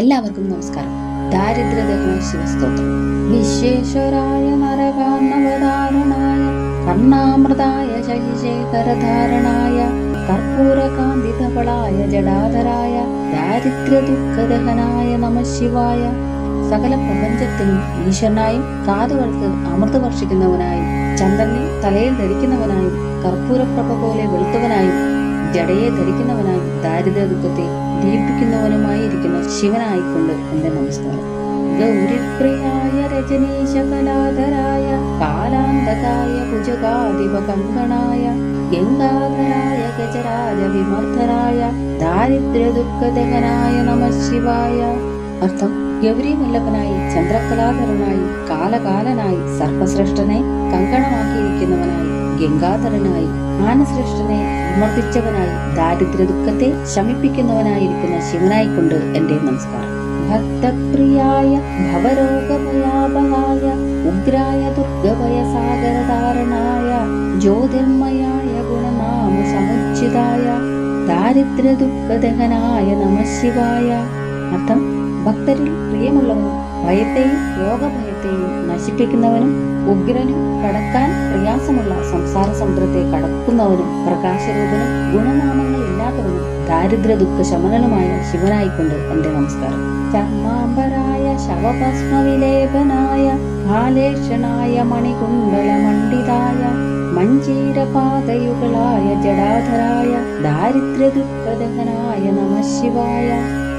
എല്ലാവർക്കും നമസ്കാരം. ദാരിദ്ര്യദഹന ശിവസ്തോത്രം. വിശ്വേശ്വരായ നരകാന്നവതാരണായ കർണാമൃതായ ശശിശേഖരധാരണായ കർപ്പൂരകാന്തിതപളായ ജടാധരായ ദാരിദ്ര്യദുഃഖദഹനായ നമ ശിവായ സകല പ്രപഞ്ചത്തിനും ഈശ്വരനായും കാതുകൾക്ക് അമൃത വർഷിക്കുന്നവനായും ചന്ദ്രനെ തലയിൽ ധരിക്കുന്നവനായും കർപ്പൂരപ്രഭ പോലെ വെളുത്തവനായും ജടയെ ധരിക്കുന്നവനായി ദാരിദ്ര്യ ദുഃഖത്തെ ദീപിക്കുന്നവനുമായിരിക്കുന്ന ശിവനായിക്കൊണ്ട് എന്റെ നമസ്കാരം. ഗൗരിപ്രിയായ രജനീശ കലാധരായ കാലാന്തകായ ഭുജകാധിപ കങ്കണായ ഗംഗാധരായ ഗജരാജ വിമർദ്ധരായ ദാരിദ്ര്യ ദുഃഖദഹനായ നമ ശിവായ അർത്ഥം ഗൗരി വല്ലഭനായി ചന്ദ്രകലാധരനായി കാലകാലനായി സർപ്പശ്രേഷ്ഠനെ കങ്കണമാക്കിയിരിക്കുന്നവനായി ഗംഗാധരനായി ആനശ്രേഷ്ഠനെ വിമർദ്ദിച്ചവനായി ദാരിദ്ര്യ ദുഃഖത്തെ ശമിപ്പിക്കുന്നവനായിരിക്കുന്ന ശിവനായിക്കൊണ്ട് എന്റെ നമസ്കാരം. ഭക്തപ്രിയായ ഭവരോഗമയാപഹായ ഉഗ്രായ ദുർഗഭയ സാഗരധാരണായ ജ്യോതിർമയായ ഗുണമാമ സമുച്ചിതായ ദാരിദ്ര്യ ദുഃഖദഹനായ നമ ശിവായ അർത്ഥം ഭക്തരിൽ പ്രിയമുള്ളവനും ഭയത്തെയും രോഗഭയത്തെയും നശിപ്പിക്കുന്നവനും ഉഗ്രനും കടക്കാൻ പ്രയാസമുള്ള സംസാര സമുദ്രത്തെ കടക്കുന്നവനും പ്രകാശരൂപനും ഗുണനാമങ്ങൾ ഇല്ലാത്തവനും ദാരിദ്ര്യ ദുഃഖ ശമനനുമായ ശിവനായിക്കൊണ്ട് എന്റെ നമസ്കാരം. ചർമാംബരായ ശവഭസ്മവിലേപനായ ആലേഷണായ മണികുണ്ടല മണ്ഡിതായ മഞ്ചീരപാതയുകളായ ജടാധരായ ദാരിദ്ര്യ ദുഃഖദഹനായ നമ ശിവായ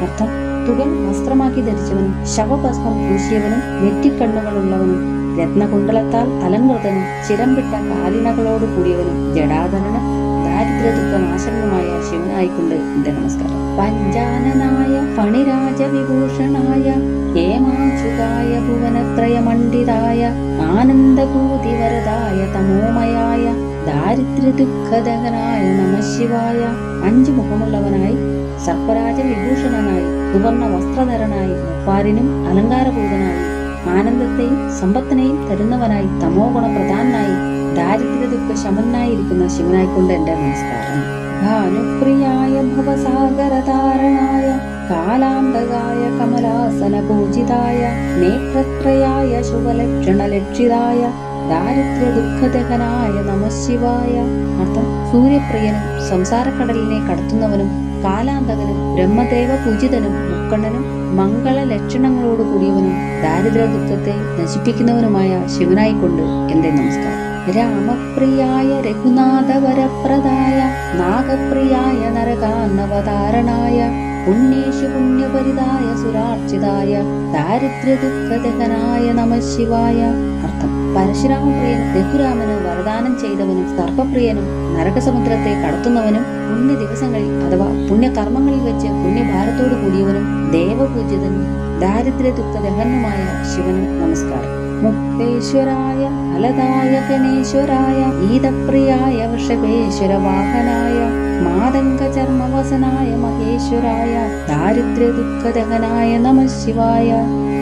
അർത്ഥം തുകൽ വസ്ത്രമാക്കി ധരിച്ചവനും ശവഭസ്മം പൂശിയവനും നെറ്റിക്കണ്ണുകളുള്ളവനും രത്നകുണ്ടലത്താൽ അലങ്കൃതനും ചിരംവിട്ട കാലിനകളോട് കൂടിയവനും ജടാധരനും ദാരിദ്ര്യ ദുഃഖ നാശകനുമായ ശിവനായിക്കൊണ്ട് എന്റെ നമസ്കാരം. പഞ്ചാനനായ ഫണിരാജ വിഭൂഷണായ ഹേമാംശുകായ ഭുവനത്രയ മണ്ഡിതായ ആനന്ദഭൂതിവരതായ തമോമയായ ദാരിദ്ര്യ ദുഃഖദഹനായ നമ ശിവായ അഞ്ചു മുഖമുള്ളവനായി സർപ്പരാജ വിഭൂഷണനായി സുവർണ വസ്ത്രധരനായി മുപ്പാരിനും അലങ്കാരഭൂതനായി ആനന്ദത്തെയും സമ്പത്തിനെയും തരുന്നവനായി തമോ ഗുണപ്രധാനായി ദാരിദ്ര്യ ദുഃഖ ശമനായിരിക്കുന്ന ശിവനായിക്കൊണ്ട് എന്റെ നമസ്കാരം. ഭാനുപ്രിയായ ഭവസാഗരധാരണായ കാലാന്തകായ കമലാസന പൂജിതായ നേത്രത്രയായ ശുഭലക്ഷണലക്ഷിതായ ദാരിദ്ര്യ ദുഃഖദഹനായ നമശിവായ അർത്ഥം സൂര്യപ്രിയനും സംസാരക്കടലിനെ കടത്തുന്നവനും കാലാന്തകനും ബ്രഹ്മദേവ പൂജിതനും മുക്കണ്ണനും മംഗള ലക്ഷണങ്ങളോട് കൂടിയവനും ദാരിദ്ര്യ ദുഃഖത്തെ നശിപ്പിക്കുന്നവനുമായ ശിവനായിക്കൊണ്ട് എന്റെ നമസ്കാരം. രാമപ്രിയായ രഘുനാഥവരപ്രദായ നാഗപ്രിയായ നരകാന്നവതാരണായ പുണ്യേഷു പുണ്യപരിതായ സുരാർച്ചിതായ ദാരിദ്ര്യ ദുഃഖദഹനായ നമ ശിവായ. അർത്ഥം പരശുരാമപ്രിയൻ രഘുരാമന് വരദാനം ചെയ്തവനും സർപ്പപ്രിയനും നരകസമുദ്രത്തെ കടത്തുന്നവനും പുണ്യ ദിവസങ്ങളിൽ അഥവാ പുണ്യകർമ്മങ്ങളിൽ വെച്ച് പുണ്യഭാരത്തോടു കൂടിയവനും ദേവപൂജിതനും ദാരിദ്ര്യ ദുഃഖദഹനുമായ ശിവനും നമസ്കാരം. മുക്തേശ്വരായ ഫലദായ ഗണേശ്വരായ ഈതപ്രിയായ വൃഷഭേശ്വര വാഹനായ മാതംഗ ചർമ്മവസനായ മഹേശ്വരായ ദാരിദ്ര്യ ദുഃഖദഹനായ നമ ശിവായ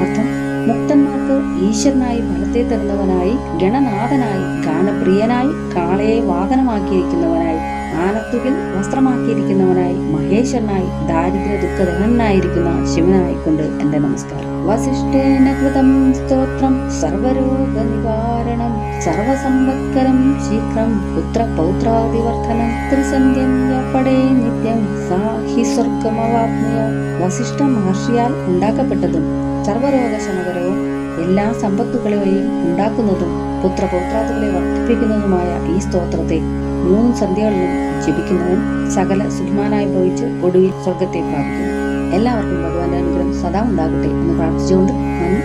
അർത്ഥം മുക്തന്മാർക്ക് ഈശ്വരനായി ഫലത്തെ തരുന്നവനായി ഗണനാഥനായി ഗാനപ്രിയനായി കാളയെ വാഹനമാക്കിയിരിക്കുന്നവനായി ആനത്തുകിൽ വസ്ത്രമാക്കിയിരിക്കുന്നവനായി മഹേശ്വരനായി ദാരിദ്ര്യ ദുഃഖദഹനായിരിക്കുന്ന ശിവനായിക്കൊണ്ട് എന്റെ നമസ്കാരം. വസിഷ്ഠേന കൃതം സ്തോത്രം സർവരോഗ നിവാരണം സർവസമ്പത്കരം ശീഘ്രം പുത്ര പൗത്രാദിവർദ്ധനം ത്രിസന്ധ്യം യപ്പടേ നിത്യം സാഹി സ്വർഗമവാപ്നുയ വസിഷ്ഠ മഹർഷിയാൽ ഉണ്ടാക്കപ്പെട്ടതും സർവരോഗശമകരവും എല്ലാ സമ്പത്തുകളെയും ഉണ്ടാക്കുന്നതും പുത്രപൗത്രാദികളെ വർദ്ധിപ്പിക്കുന്നതുമായ ഈ സ്തോത്രത്തെ മൂന്ന് സന്ധ്യകളിലും ജപിക്കുന്നവൻ സകല സുഖമാനായി ഭവിച്ച് ഒടുവിൽ സ്വർഗത്തെ പ്രാപിക്കുന്നു. എല്ലാവർക്കും ഭഗവാന്റെ അനുഗ്രഹം സദാ ഉണ്ടാകട്ടെ എന്ന് പ്രാർത്ഥിച്ചുകൊണ്ട് നന്ദി